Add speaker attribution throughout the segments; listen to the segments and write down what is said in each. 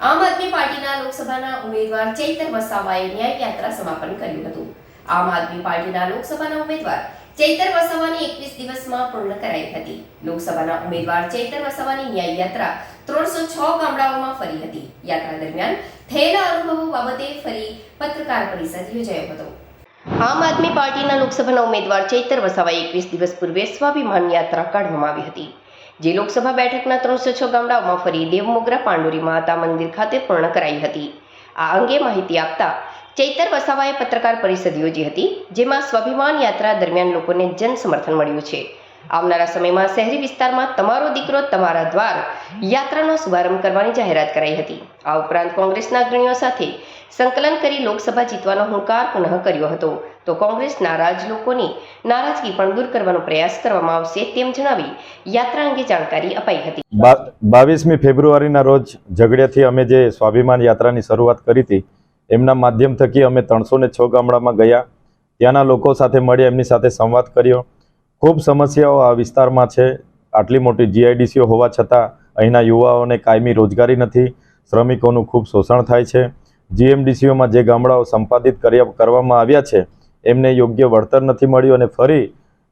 Speaker 1: આમ આદમી પાર્ટીના લોકસભાના ઉમેદવાર ચૈતર વસાવાએ ન્યાય યાત્રા સમાપન કર્યું હતું. આમ આદમી પાર્ટીના લોકસભાના ઉમેદવાર ચૈતર વસાવાની એકવીસ દિવસમાં પૂર્ણ કરાઈ હતી. લોકસભાના ઉમેદવાર ચૈતર વસાવાની ન્યાય યાત્રા ત્રણસો છ ગામડાઓમાં ફરી હતી. યાત્રા દરમિયાન થયેલા અનુભવો બાબતે ફરી પત્રકાર પરિષદ યોજાયો હતો. આમ આદમી પાર્ટીના લોકસભાના ઉમેદવાર ચૈતર વસાવાએ એકવીસ દિવસ પૂર્વે સ્વાભિમાન યાત્રા કાઢવામાં આવી હતી. જે લોકસભા બેઠકના ત્રણસો છ ગામડાઓમાં ફરી દેવમોગરા પાંડુરી માતા મંદિર ખાતે પૂર્ણ કરાઈ હતી. આ અંગે માહિતી આપતા ચૈતર વસાવાએ પત્રકાર પરિષદ યોજી હતી, જેમાં સ્વાભિમાન યાત્રા દરમિયાન લોકોને જન સમર્થન મળ્યું છે. આવનારા સમયમાં શહેરી વિસ્તારમાં તમારો દીકરો તમારા દ્વાર યાત્રાનો શુભારંભ કરવાની જાહેરાત કરાઈ હતી. આ ઉપરાંત કોંગ્રેસના અગ્રણીઓ સાથે સંકલન કરી લોકસભા જીતવાનો હુંકાર પુનઃ કર્યો હતો. તો કોંગ્રેસ નારાજ લોકોની નારાજગી પણ દૂર કરવાનો પ્રયાસ કરવામાં આવશે તેમ જણાવી યાત્રા અંગે જાણકારી અપાઈ હતી.
Speaker 2: બાવીસમી ફેબ્રુઆરીના રોજ ઝઘડિયાથી અમે જે સ્વાભિમાન યાત્રાની શરૂઆત કરી હતી, એમના માધ્યમ થકી અમે ત્રણસો ને છ ગામડામાં ગયા. ત્યાંના લોકો સાથે મળી એમની સાથે સંવાદ કર્યો. ખૂબ સમસ્યાઓ આ વિસ્તારમાં છે. આટલી મોટી જીઆઈડીસીઓ હોવા છતાં અહીંના યુવાઓને કાયમી રોજગારી નથી. શ્રમિકોનું ખૂબ શોષણ થાય છે. જીએમડીસીઓમાં જે ગામડાઓ સંપાદિત કર્યા કરવામાં આવ્યા છે, એમને યોગ્ય વળતર નથી મળ્યું અને ફરી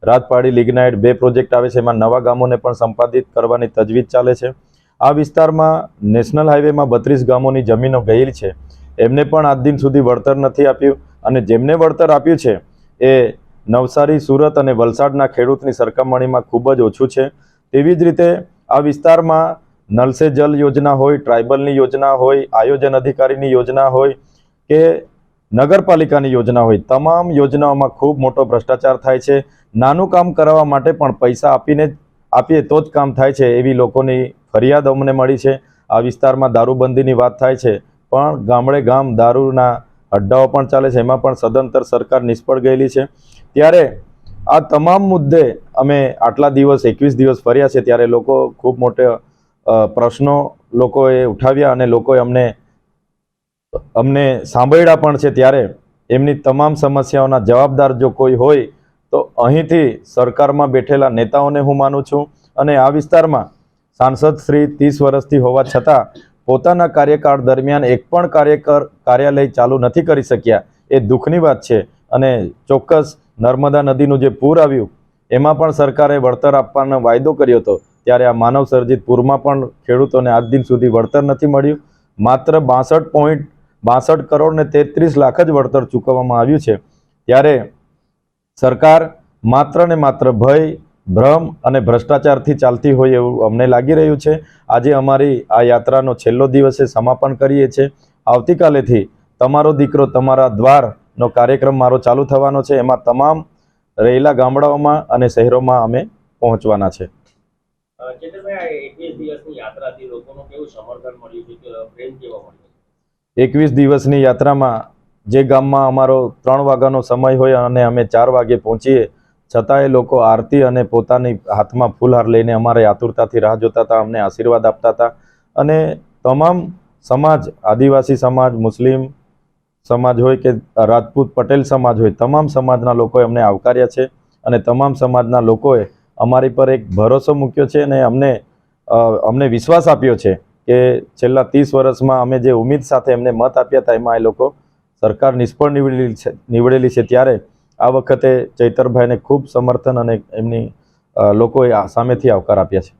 Speaker 2: રાજપાડી લિગ્નાઇટ બે પ્રોજેક્ટ આવે છે, એમાં નવા ગામોને પણ સંપાદિત કરવાની તજવીજ ચાલે છે. આ વિસ્તારમાં નેશનલ હાઈવેમાં બત્રીસ ગામોની જમીનો ગયેલી છે. એમને પણ આજ દિન સુધી વળતર નથી આપ્યું અને જેમને વળતર આપ્યું છે એ નવસારી, સુરત અને વલસાડના ખેડૂતની સરખામણીમાં ખૂબ જ ઓછું છે. તેવી જ રીતે આ વિસ્તારમાં નલ જલ યોજના હોય, ટ્રાઇબલની યોજના હોય, આયોજન અધિકારીની યોજના હોય કે નગરપાલિકાની યોજના હોય, તમામ યોજનાઓમાં ખૂબ મોટો ભ્રષ્ટાચાર થાય છે. નાનું કામ કરાવવા માટે પણ પૈસા આપીને આપીએ તો જ કામ થાય છે એવી લોકોની ફરિયાદ અમને મળી છે. આ વિસ્તારમાં દારૂબંધીની વાત થાય છે. પણ ગામડે ગામ દારૂના અડ્ડાઓ પણ ચાલે છે, એમાં પણ સદંતર સરકાર નિષ્ફળ ગયેલી છે. ત્યારે આ તમામ મુદ્દે અમે આટલા દિવસ, એકવીસ દિવસ ફર્યા છે, ત્યારે લોકો ખૂબ મોટે પ્રશ્નો લોકોએ ઉઠાવ્યા અને લોકોએ અમને અમને સાંભળ્યા પણ છે. ત્યારે એમની તમામ સમસ્યાઓના જવાબદાર જો કોઈ હોય, તો અહીંથી સરકારમાં બેઠેલા નેતાઓને હું માનું છું. અને આ વિસ્તારમાં સાંસદ શ્રી ત્રીસ વર્ષથી હોવા છતાં પોતાના કાર્યકાળ દરમિયાન એક પણ કાર્યકર કાર્યાલય ચાલુ નથી કરી શક્યા. એ દુઃખની વાત છે. અને ચોક્કસ નર્મદા નદીનું જે પૂર આવ્યું, એમાં પણ સરકારે વળતર આપવાનો વાયદો કર્યો હતો. ત્યારે આ માનવ સર્જિત પૂરમાં પણ ખેડૂતોને આજ દિન સુધી વળતર નથી મળ્યું. માત્ર બાસઠ પોઈન્ટ બાસઠ કરોડ ને તેત્રીસ લાખ જ વળતર ચૂકવવામાં આવ્યું છે. ત્યારે સરકાર માત્ર ને માત્ર ભય ભ્રમ અને ભ્રષ્ટાચારથી ચાલતી હોય એવું અમને લાગી રહ્યું છે. આજે અમારી આ યાત્રાનો છેલ્લો દિવસે સમાપન કરીએ છીએ. આવતીકાલેથી તમારો દીકરો તમારા દ્વારનો કાર્યક્રમ મારો ચાલુ થવાનો છે. એમાં તમામ રહેલા ગામડાઓમાં અને શહેરોમાં અમે પહોંચવાના છે?
Speaker 3: એકવીસ દિવસની
Speaker 2: યાત્રામાં જે ગામમાં અમારો ત્રણ વાગ્યાનો સમય હોય અને અમે ચાર વાગે પહોંચીએ છતાંય લોકો આરતી અને પોતાની હાથમાં ફૂલહાર લઈને અમારે આતુરતાથી રાહ જોતા હતા, અમને આશીર્વાદ આપતા હતા. અને તમામ સમાજ, આદિવાસી સમાજ, મુસ્લિમ સમાજ હોય કે રાજપૂત પટેલ સમાજ હોય, તમામ સમાજના લોકોએ અમને આવકાર્યા છે અને તમામ સમાજના લોકોએ અમારી પર એક ભરોસો મૂક્યો છે અને અમને અમને વિશ્વાસ આપ્યો છે કે છેલ્લા ત્રીસ વર્ષમાં અમે જે ઉમ્મીદ સાથે એમને મત આપ્યા હતા, એમાં એ લોકો સરકાર નિષ્ફળ નીવડેલી છે નીવડેલી છે ત્યારે આ વખતે ચૈતરભાઈને ખૂબ સમર્થન અને એમની લોકોએ સામેથી આવકાર આપ્યા છે.